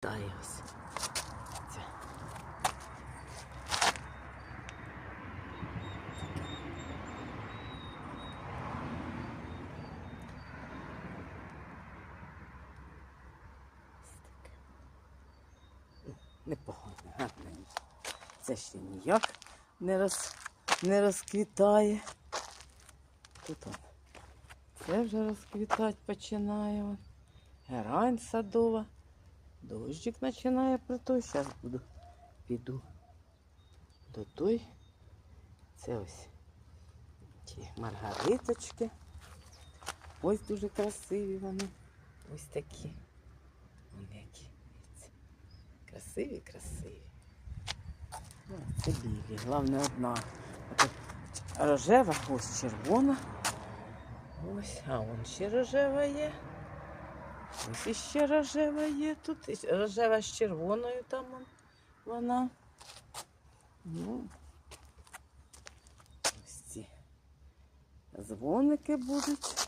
Ця. Ось таке. Непогано, гарненько. Це ще ніяк не, роз, не розквітає. Тут он. Це вже розквітати починає. Герань садова. Дощик починає той. Зараз буду. Піду до той. Це ось ті маргариточки. Ось дуже красиві вони. Ось такі. Вони які. Красиві, красиві. Ну, це білі. Головне одна. От рожева, ось червона. Ось, а вон ще рожева є. Ось іще рожева є тут. Рожева з червоною там вона. Ну, ось ці дзвоники будуть.